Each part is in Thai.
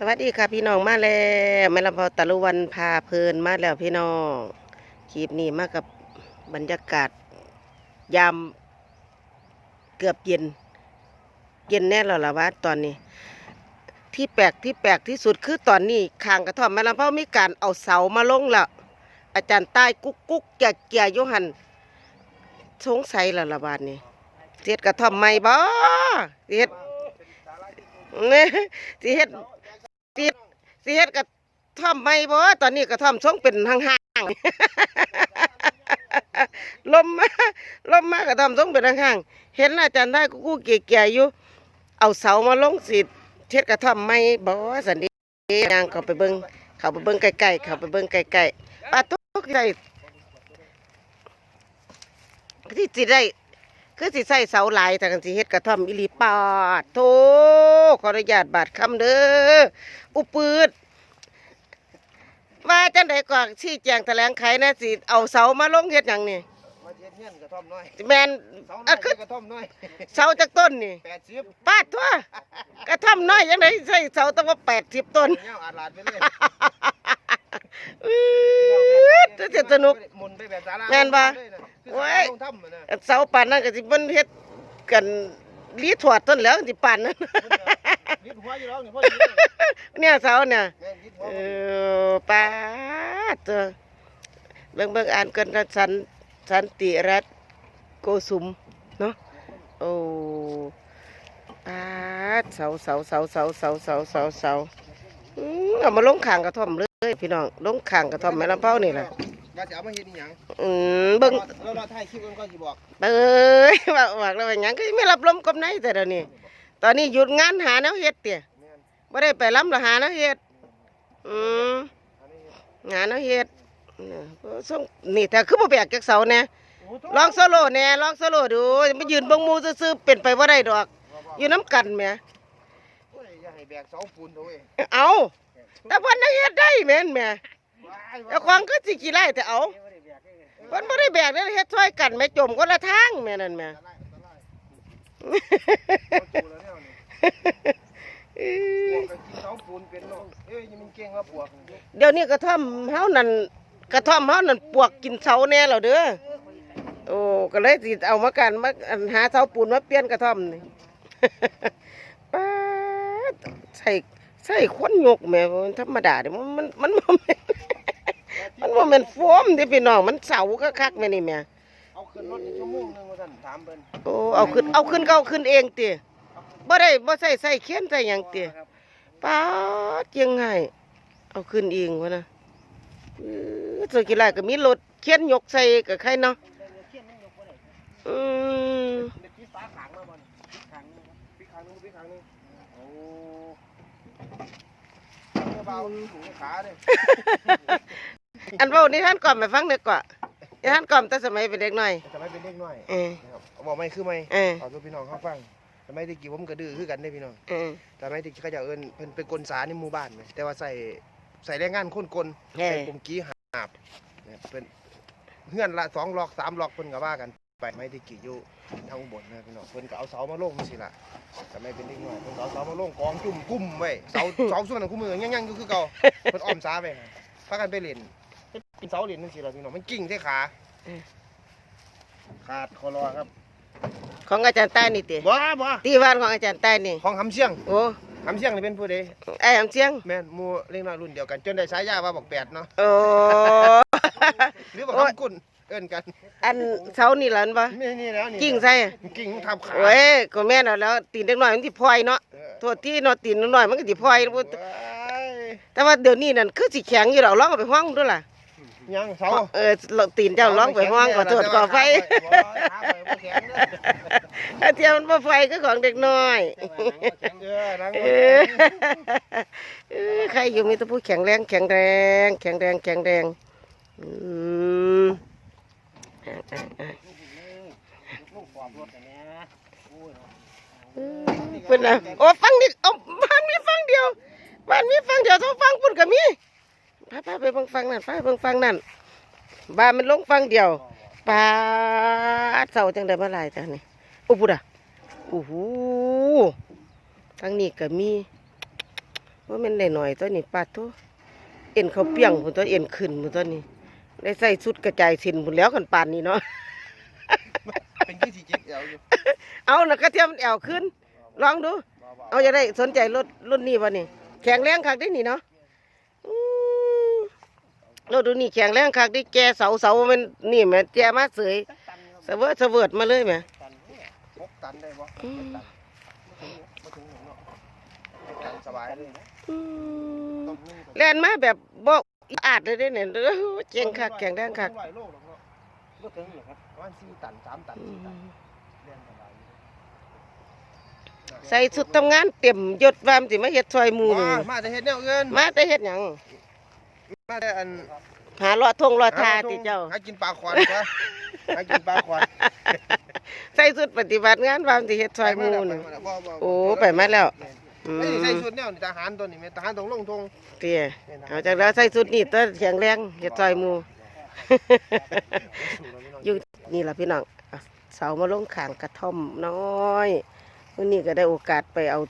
สวัสดีค่ะพี่น้องมาแล้วแม่ลำพอตะลุวันพาเพลินมาแล้วพี่น้องคลิปนี้มากับบรรยากาศ ยามเกือบเย็น เย็นแน่แล้วล่ะวะตอนนี้ ที่แปลกที่แปลกที่สุดคือตอนนี้คางกระท่อมแม่ลำพอมีการเอาเสามาลงแล้วอาจารย์ใต้กุ๊กกุ๊กเกียเกียโยหันสงสัยแล้วละบาดนี้เสียดกระท่อมไม่บ่เสียดเนี่ยเสิ เฮ็ดสิเฮ็ดกระท่อมไม่บ่ตอนนี้กระท่อมทรงเป็นห่างๆ ลมมาลมมากระท่อมทรงเป็นห่างๆเห็นอาจารย์ได้กูเกี่ยๆอยู่ เอาเสามาลงสิเฮ็ดกระท่อมไม่บ่สันดียางเข้าไปเบิ่งเข้าไปเบิ่งใกลๆเข้าไปเบิ่งใกลๆปาตุ๊กได้ที่สิได้ คือสิใส่เสาหลายแต่กันสิเฮ็ดกระท่อมอิลีปาดโทขออนุญาตบาดคำเด้ออุปืดว่าจังไดก่อนชี้แจงแถลงไขนะสิเอาเสามาลงเฮ็ดหยังนี่มาเทียนเงี้ยนกระท่อมน้อยแม่นเสาหน่อะอยคือกระท่อมน้อยเสาจากต้นนี่แปดสิบปาดทั่วกระท่อมน้อยจังไดใส่เสาต้องว่า80ต้นเงี้ยอาดลาดไปเลยอื้อ จะจะสนุกหมุนไปแบบสาราแม่นบ่เลยนะคือโอ้สายเสาปานนั้นก็สิมันเฮ็ดกันรีถวดต้นแล้วสิป่านนั่นเนี่ยเสาเนี่ยแม่นยึดหัวเออป้าดเถอะเบิ่งเบิ่งอ่านกันนะสันสันติรัตโกสุมเนาะโอ้ป้าเสาเสาเสาเสาเสาเสาเสาเสาเอามาลงข่างกระท่อมเลย พี่น้องลงข่างกระท่อมแม่ลำเป้านี่แหละว่าจะเอามาเฮ็ดอีหยังอืมเบิ่งเราเราถ่ายคลิปกันก็สิบอกเอ้ยว่าว่าแล้วว่าหยังก็ไม่รับลมกับไหนแต่เดี๋ยวนี้ตอนนี้หยุดงานหาแนวเฮ็ดเตี่ยแม่นบ่ได้ไปล้ำละหาแนวเฮ็ดอืมอันนี้งานเอาเฮ็ดเนี่ยส่งนี่แต่คือบ่แบกจากเสาแน่โอ้โหลองโซโล่แหน่ลองโซโล่ดูมายืนเบิ่งหมู่ซื่อๆเป็นไปบ่ได้ดอก อยู่น้ำกันแหมโอ้ยอย่าให้แบกเสาปูนเถอะเว้ยเอา แต่เพิ่นน่ะเฮ็ดได้แม่นแหม่ว้ายเจ้าของก็สิขี้ไล่แต่เอาเพิ่นบ่ได้แบกได้เฮ็ดช่วยกันแม่จมคนละทางแม่นั่นแหม่อันตรายอันตรายเอาจูแล้วเนี่ยนี่ปวกก็กินเสาปูนเป็นเนาะเอ้ยยังมันเก่งว่าปวกเดี๋ยวนี้กระท่อมเฮานั่นกระท่อมเฮานั่นปวกกินเสาแน่แล้วเด้อโอ้ก็เลยสิเอามากันมาอันหาเสาปูนมาเปลี่ยนกระท่อมนี่ป๊าดใส่ ใส่ควนยกแหม่บ่มันธรรมดาเด้มันมันมันบ่แม่นมันบ่แม่นโฟมเด้พี่น้องมันเสาคักๆแม่นี่แหม่เอาขึ้นรถอีกชั่วโมงหนึงว่าท่านถามเพิ่นโอ้เอาขึ้นเอาขึ้นก็เอาขึ้นเองติบ่ได้บ่ใส่ใส่เขียนใส่หยังติครับป๊าดยังไงเอาขึ้นเองวะนะเออส่วนกีฬาก็มีรถเขียนยกใส่กับใครเนาะอืม เด็กที่ฟ้าขางมาบ่นี่พิกขางนึงพิกขางนึงพิกขางนึงโอ้เบาๆหูขาเด้อันเว่านี่ท่านก่อนไปฟังเด็กกว่านี่ท่านก่อนแต่สมัยเป็นเด็กน้อยทำไมเป็นเด็กน้อยเออนะครับบอกไม่คือไม่เออเอาตัวพี่น้องเขาฟังทำไมตะกี้ผมก็ดื้อคือกันได้พี่น้องเออทำไมตะกี้เขาจะเอิ้นเพิ่นเป็นกลสาในหมู่บ้านไหมแต่ว่าใส่ใส่แรงงานคนกลเออใส่กลมกี้หาบนะครับเป็นเฮือนละสองล็อกสามล็อกเพิ่นก็ว่ากัน ไปไม่ตะกี้อยู่ทางอุบลนะพี่น้องเพิ่นก็เอาเสามาลงสิล่ะทำไมเป็นเด็กน้อยเพิ่นก็เอาเสามาลงกองจุ่มกุ้มไว้เสาเสาส่วนนั้นคู่มือยังยังอยู่คือเก่าเพิ่นอ้อมสาไปให้พากันไปเล่นเป็นเสาเล่นจังซี่ล่ะพี่น้องมันกิ่งใส่ขาขาดคอรอครับ ของอาจารย์ใต้นี่ติบ่บ่ที่บ้านของอาจารย์ใต้นี่ของหำเชียงโอ้หำเชียงนี่เป็นผู้ใดไอ้อำเสียงแม่นหมู่เล็กน้อยรุ่นเดียวกันจนได้ฉายาว่าบอกแปดเนาะโอ้หรือบอกโอ้ยคำกุน เอิ้นกันอันเสานี่หล่ะอันบ่นี่นี่แล้วนี่กิ่งใส่กิ่งทับขาโอ้ยก็แม่นเอาแล้วตีนเด็กน้อยมันสิพลอยเนาะเออโทษที่เนาะตีนน้อยมันก็สิพลอยว้ายแต่ว่าเดี๋ยวนี้นั่นคือสิแข็งอยู่ดอกร้องเอาไปห้องด้วยล่ะยังเสาเออตีนเจ้าร้องไปห้องขอโทษขอไฟบ่ขาไปบ่แข็งเด้ออาเทียมมันบ่ไฟก็ของเด็กน้อยเออนังเออเออใครอยู่มีแตัวผู้แข็งแรงแข็งแรง แข็งแรงแข็งแรงอืม อะอะอะลูกปอบรถอันเนี้ยโอ้ยเพิ่นนะโอ้ฟังนี่เอาบ้านมีฟังเดียวบ้านมีฟังเดียวเท่าฟังปุ่นก็มีพาพาไปเบิ่งฟังนั่นพาไปเบิ่งฟังนั่นบ้านมันลงฟังเดียวปลาเสาจังได้มาหลายจ้ะนี่โอ้พุดอะโอ้โหทางนี้ก็มีว่ามันได้หน่อยตัวนี้ปาดทุเอ็นเขาเปียงพุ่นตัวเอ็นขึ้นพุ่นตัวนี้ ได้ใส่ชุดกระจายสินพุ่นแล้วกันปานนี้เนาะ เป็นที่สี่เจ็ดเอวอยู่เอานะกระเทียมมันแอวขึ้น ลองดู เอาจะได้สนใจรถรุ่นนี้ป่ะนี่ แข็งแรงคักได้นี่เนาะอืมรถดูนี่แข็งแรงคักได้แกเสาเสามันนี่แหม่แกมาเสยเสะเวิร์ดเสะเวิร์ดมาเลยแหม่ ตันหกตันได้บ่อืมมาถึงเนาะตันสบายเลยอืมต้องนึ่งแล่นมาแบบบ่ อาดเลยเด้เนี่ยเด้อเจ๋งคักแข็งแรงคักร้อยโลหรอกเนาะบ่ถึงหรอกครับประมาณสี่ตันสามตันอืสี่ตันมเรียนสบายอยู่ใส่ชุดทำงานเต็มยศวามสิมาเฮ็ดซอยหมู่นี่ว้ามาแต่เฮ็ดแนวเงินมาแต่เฮ็ดหยังมาแต่อันหาเลาะทงเลาะทาติเจ้าหากินปลาขวานกว่าหากินปลาขวานใส่สุดปฏิบัติงานวามสิเฮ็ดซอยหมู่นี่โอ้ไปมาแล้วอื ไอ้นี่ใส่มชุดแนวนี่ทหารตัวนี้แม่ทหารต้องลงทงเตี้ยเอาจากแล้วใส่สุดนี่ตัวแข็งแรงเฮ็ดซอยหมู่อยู่นี่ล่ะพี่น้องเอาเสามาลงขางกระท่อมน้อยมื้อนี้ก็ได้โอกาสไปเอา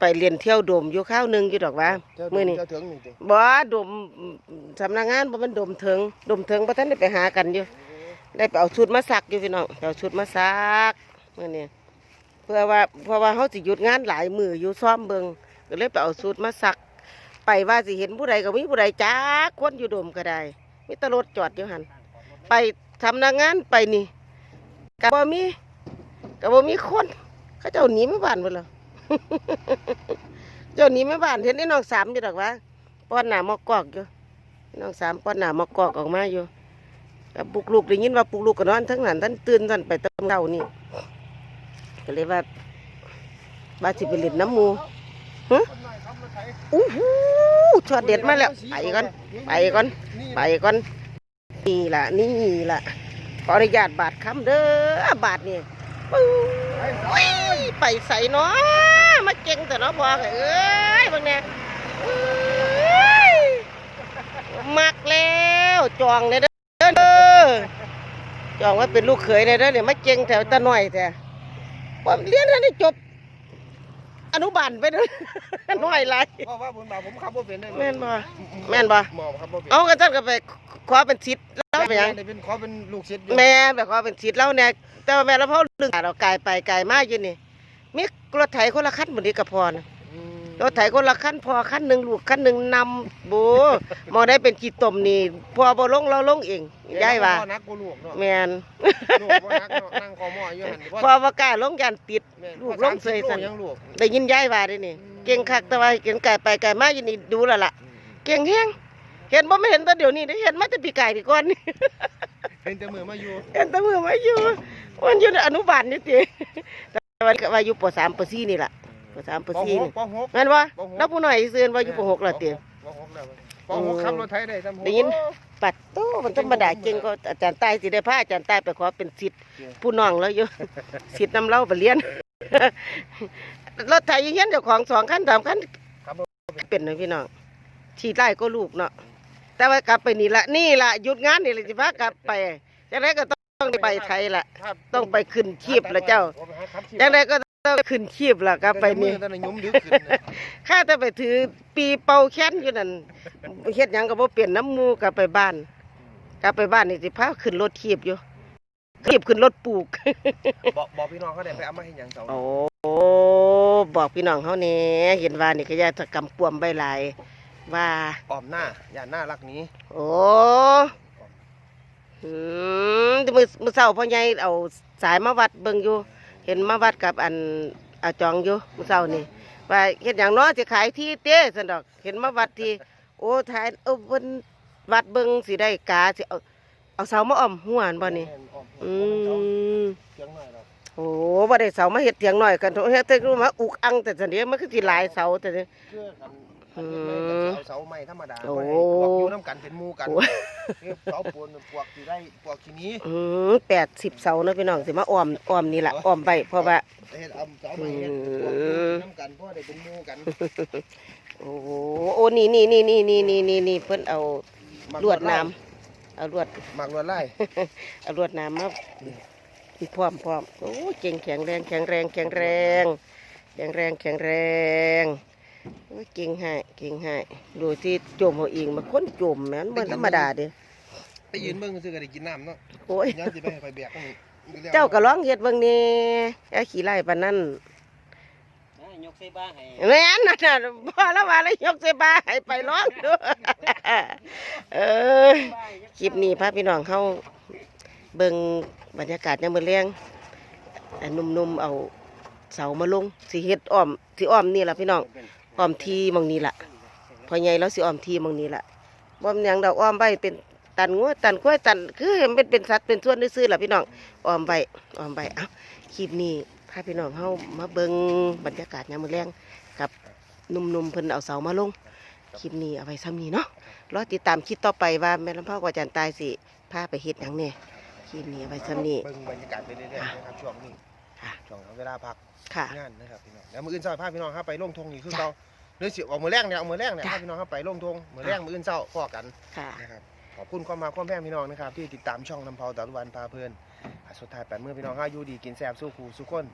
ไปเรียนเที่ยวโดมอยู่ข้าวหนึงอยู่ดอกว่ามื้อนี้ เจ้าถึงนี่ติบ่ดมสำนักงานบ่มันดมถึงดมถึงบ่ทันได้ไปหากันอยู่ ได้ไปเอาชุดมาซักอยู่พี่น้องไปเอาชุดมาซักมื้อนี้เพื่อว่าเพราะว่าเฮาสิหยุดงานหลายมืออยู่ซ้อมเบิงก็เลยไปเอาชุดมาซัก ไปว่าสิเห็นผู้ใดก็มีผู้ใดจักคนอยู่โดมก็ได้มีตรถจอดอยู่หันไปทำนักงานไปนี่ก็บ่มีก็บ่มีคนเขาเจ้าหนีไมาบ้านเบิดแล้วเจ้าหนีไมาบ้านเห็นไอ้น้องสามอยู่ดอกว่าป้อนหนามอกอกอยู่น้องสามป้อนหนามอกอกออกมาอยู่กับปลุกลูกได้ยินว่าปลุกลูกก็นอนทั้งนั้นท่านตื่นท่านไปเติมเช้านี่ ก็เลยว่าบาสิไปเล่นน้ำมูฮะอู้หูช็อตเด็ดมาแล้ว ไปก่อน ไปก่อน ไปก่อน นี่ล่ะ นี่ล่ะ ขออนุญาตบาทคำเด้อบาทนี่ยไปใส่เนาะมาเก่งแต่เนาะพอเอ้ยบางเนี่ยเอ้ยมักแล้วจองเลยเด้อเด้อจองว่าเป็นลูกเขยเลยเด้อเนี่ยมาเก่งแถวตะหน่อยแต่ ผมเรียนได้จบ อนุบาลไปเด้อน้อยไรเพราะว่าผมบ่าผมขับบ่เป็นได้แม่นบ่แม่นบ่หมอขับบ่เป็นเอากันท่านก็ไปขอเป็นชิดแล้วไปหยังได้เป็นขอเป็นลูกศิษย์อยู่แม่แบบขอเป็นชิดแล้วเนี่ยแต่ว่าแม่แล้วพ่อดึงเราไกลไปไกลมากอยู่นี่มีรถไถคนละคันบนนี้กับพอนะอืม รถไถคนละคันพอคันหนึ่งลูกคันหนึ่งนำโบมองได้เป็นกี่ตมนี่พอบ่ลงเราลงเองย้ายว่าพ่อนักกูลูกเนาะแม่นลูกบ่นักเนาะนั่งคอหม้ออยู่หั่นพอว่ากล้าลงยันติดแม่นลูกลงเสยสั่นยังลูกได้ยินย้ายว่าได้นี่เก่งคักแต่ว่าเก่งไกลไปไกลมาอยู่นี่ดูแล้วล่ะเก่งแฮงเห็นบ่ไม่เห็นแตอนเดี๋ยวนี้ได้เห็นมาแต่ปีไก่ปีก่อนนี่เห็นแต่มือมาอยู่เห็นแตะมือมาอยู่มันอยู่ในอนุบาลนี่ติแต่ว่าก็ว่าอยู่ป .3 ป .4 นี่ล่ะ ป .3 ปป .4 นี่หกปหก งั้นบ่ปหก แล้วผู้น้อยซื่อว่าอยู่ป .6 แล้วติปหกแล้วปหกขับรถไถได้ซ้ำได้ยิน ปัดโตมันธรรมดาเก่งก็อาจารย์ใต้สิได้พาอาจารย์ใต้ไปขอเป็นศิษย์ผู้น้องแล้วอยู่ศิษย์นำเราไปเรียน รถไถยังเห็นเจ้าของสองคันสามคันเป็นนะพี่น้องฉีดไล่ก็ลูกเนาะแต่ว่ากลับไปนี่ละนี่ละหยุดงานนี่เลยสิพากลับไปจังไดก็ต้องได้ไปไทยละครับต้องไปขึ้นชีพละเจ้าจังไดก็ ต้องขึ้นชีพละกลับไปนี่ตอนนั้นยุ้มดึกขึ้นนะ ข้าจะไปถือปีเป่าแค้นอยู่นั่นเฮ็ดหยังก็บ่เปลี่ยนน้ำหมูกลับไปบ้าน กลับไปบ้านนี่สิพาขึ้นรถทีบอยู่ทีบขึ้นรถปลูก บอกบอกพี่น้องเขาได้ไปเอามาให้หยังเสาโอ้บอกพี่น้องเขาแหน่เห็นว่านี่ก็อยาตะกำปวมใบหลายว่าอ้อมหน้าอย่าหน้ารักหนี้โอ้อืมมือมือเศร้าพ่อใหญ่เอาสายมาวัดเบิ่งอยู่ เห็นมาวัดกับอันอาจองอยู่มือเศร้านี่ว่าเห็นอย่างน้อยจะขายที่เต้สันดอก เห็นมาวัดที่โอ้ทายเออเพิ่นวัดเบิ่งสิได้กาสิเอาเอาเสามาอ้อมหัวอันบ่นี่อืมเสียงหน่อยหรอกโอ้บ่ได้เสามาเฮ็ดเถียงหน่อยกันเฮ็ดแต่รู้มาอุกอังแต่สันเดียมันคือสิหลายเสาแต่เนี่ยเชื่อ อืมเอาเสาไม้ธรรมดาโอ้ ไว้ให้พวกอยู่น้ำกันเป็นหมู่กันโอ้เนี่ยเสาปูนพวกที่ได้พวกที่นี้ อืมแปดสิบเสาเนาะพี่น้องสิมาอ้อมอ้อมนี่ล่ะอ้อมไปเพราะว่า เฮ็ดเอาเสาไม้เฮ็ดพวกอยู่น้ำกันเพราะได้เป็นหมู่กันโอ้โหโอ้นี่นี่นี่นี่นี่นี่นี่นี่เพิ่นเอามักลวดน้ำเอาลวด มักลวดไล่ เอาลวดน้ำมาพร้อมพร้อมโอ้เก่งแข็งแรงแข็งแรงแข็งแรง แข็งแรงแข็งแรงโอ้ย เก่งให้เก่งให้ดูที่จมเอาเองมาค้นจมแม่นบ่ธรรมดาเด้ไปยืนเบิ่งซื่อๆก็ได้กินน้ำเนาะโอ้ยย้อนสิไปให้ไปแบกมันอีแล้วเจ้าก็ร้องเฮ็ดเบิ่งนี่ไอ้ขี้ไล่ปานนั้นอะยกใส่บ้าให้แม่นนั่นน่ะพอแล้วว่าแล้วยกใส่บาให้ไปร้องดูเออคลิปนี้พาพี่น้องเฮาเบิ่งบรรยากาศยามมื้อแลงอันหนุ่มๆเอาเสามาลงสิเฮ็ดอ้อมสิอ้อมนี่ล่ะพี่น้อง อ้อมทีมองนี้ละพอใหญ่แล้วสิอ้อมทีมองนี้ละบ่มยังดอกอ้อมไว้เป็นตันงัวตันกล้วยตันคือเป็นเป็นสัตว์เป็นส่วนซื่อๆล่ะพี่น้องอ้อมไว้อ้อมไว้เอ้าคลิปนี้พาพี่น้องเฮามาเบิ่งบรรยากาศยามมื้อแลงกับหนุ่มๆเพิ่นเอาเสามาลงคลิปนี้เอาไว้ซ้ำนี้เนาะรอติดตามคลิปต่อไปว่าแม่ลำพ่อกว่าจันตายสิพาไปเฮ็ดหยังแน่คลิปนี้เอาไว้ซ้ำนี้เบิ่งบรรยากาศไปเรื่อยๆนะครับช่วงนี้ ช่วงเวลาพักค่ะ งานนะครับพี่น้องแล้วมื้ออื่นเช้าพาพี่น้องครับไปลงทงนี่คือเก่าหรือสิออกมื้อแรกเนี่ยเอามื้อแรกเนี่ยจ้ะพาพี่น้องครับไปลงทงมื้อแรกมื้ออื่นเช้าพอกันค่ะ นะครับขอบคุณความมาความแพงพี่น้องนะครับที่ติดตามช่องลำเพาตะลุวันพาเพลินอะสุดท้ายแปดมือพี่น้องห้าอยู่ดีกินแซ่บสู้ครูสู้คน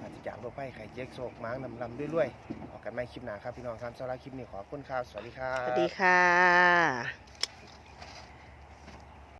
อาจจะจากโรคไข้ไข้เจ๊กโศกม้างนำลำด้วยๆออกกันไม่คลิปหนาครับพี่น้องครับสำหรับคลิปนี้ขอบคุณครับสวัสดีครับสวัสดีค่ะ